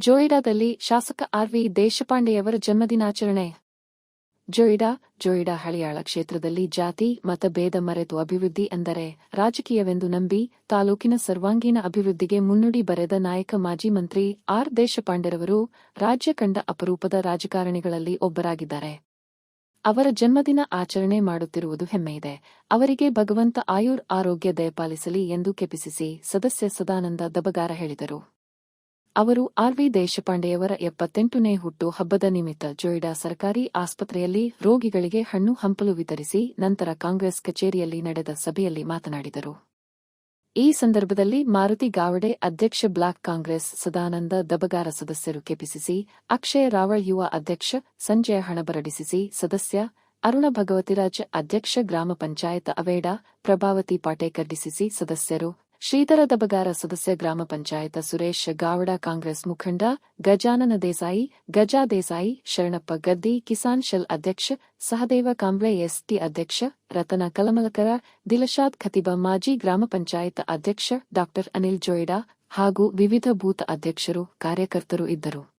ಜೋಯಿಡಾದಲ್ಲಿ ಶಾಸಕ ಆರ್ವಿ ದೇಶಪಾಂಡೆಯವರ ಜನ್ಮದಿನಾಚರಣೆ. ಜೋಯಿಡಾ ಜೋಯಿಡಾ ಹಳಿಯಾಳ ಕ್ಷೇತ್ರದಲ್ಲಿ ಜಾತಿ ಮತಭೇದ ಮರೆತು ಅಭಿವೃದ್ಧಿ ಎಂದರೆ ರಾಜಕೀಯವೆಂದು ನಂಬಿ ತಾಲೂಕಿನ ಸರ್ವಾಂಗೀಣ ಅಭಿವೃದ್ಧಿಗೆ ಮುನ್ನುಡಿ ಬರೆದ ನಾಯಕ ಮಾಜಿ ಮಂತ್ರಿ ಆರ್ ದೇಶಪಾಂಡೆರವರು ರಾಜ್ಯ ಕಂಡ ಅಪರೂಪದ ರಾಜಕಾರಣಿಗಳಲ್ಲಿ ಒಬ್ಬರಾಗಿದ್ದಾರೆ. ಅವರ ಜನ್ಮದಿನ ಆಚರಣೆ ಮಾಡುತ್ತಿರುವುದು ಹೆಮ್ಮೆಯಿದೆ. ಅವರಿಗೆ ಭಗವಂತ ಆಯುರ್ ಆರೋಗ್ಯ ದಯಪಾಲಿಸಲಿ ಎಂದು ಕೆಪಿಸಿಸಿ ಸದಸ್ಯ ಸದಾನಂದ ದಬಗಾರ ಹೇಳಿದರು. ಅವರು ಆರ್ವಿ ದೇಶಪಾಂಡೆಯವರ ಎಪ್ಪತ್ತೆಂಟನೇ ಹುಟ್ಟು ಹಬ್ಬದ ನಿಮಿತ್ತ ಜೋಯಿಡಾ ಸರ್ಕಾರಿ ಆಸ್ಪತ್ರೆಯಲ್ಲಿ ರೋಗಿಗಳಿಗೆ ಹಣ್ಣು ಹಂಪಲು ವಿತರಿಸಿ ನಂತರ ಕಾಂಗ್ರೆಸ್ ಕಚೇರಿಯಲ್ಲಿ ನಡೆದ ಸಭೆಯಲ್ಲಿ ಮಾತನಾಡಿದರು. ಈ ಸಂದರ್ಭದಲ್ಲಿ ಮಾರುತಿ ಗಾವಡೆ ಅಧ್ಯಕ್ಷ ಬ್ಲಾಕ್ ಕಾಂಗ್ರೆಸ್ ಸದಾನಂದ ದಬಗಾರ ಸದಸ್ಯರು ಕೆಪಿಸಿಸಿ, ಅಕ್ಷಯ ರಾವಳ್ ಯುವ ಅಧ್ಯಕ್ಷ ಸಂಜಯ ಹಣಬರಡಿಸಿಸಿ ಸದಸ್ಯ, ಅರುಣ ಭಗವತಿರಾಜ್ ಅಧ್ಯಕ್ಷ ಗ್ರಾಮ ಪಂಚಾಯತ್ ಅವೇಡಾ, ಪ್ರಭಾವತಿ ಪಾಟೇಕರ್ ಡಿಸಿಸಿ ಸದಸ್ಯರು ಶ್ರೀಧರ ದಬಗಾರ ಸದಸ್ಯ ಗ್ರಾಮ ಪಂಚಾಯತ ಸುರೇಶ್ ಗಾವಡ, ಕಾಂಗ್ರೆಸ್ ಮುಖಂಡ ಗಜಾನನ ದೇಸಾಯಿ, ಗಜಾ ದೇಸಾಯಿ, ಶರಣಪ್ಪ ಗದ್ದಿ, ಕಿಸಾನ್ ಶೆಲ್ ಅಧ್ಯಕ್ಷ, ಸಹದೇವ ಕಾಂಬ್ಳೆ ಎಸ್ಟಿ ಅಧ್ಯಕ್ಷ, ರತನ ಕಲಮಲಕರ, ದಿಲಶಾದ್ ಖತಿಬ ಮಾಜಿ ಗ್ರಾಮ ಪಂಚಾಯತ್ ಅಧ್ಯಕ್ಷ ಡಾ ಅನಿಲ್ ಜೋಯ್ಡಾ ಹಾಗೂ ವಿವಿಧ ಬೂತ್ ಅಧ್ಯಕ್ಷರು, ಕಾರ್ಯಕರ್ತರು ಇದ್ದರು.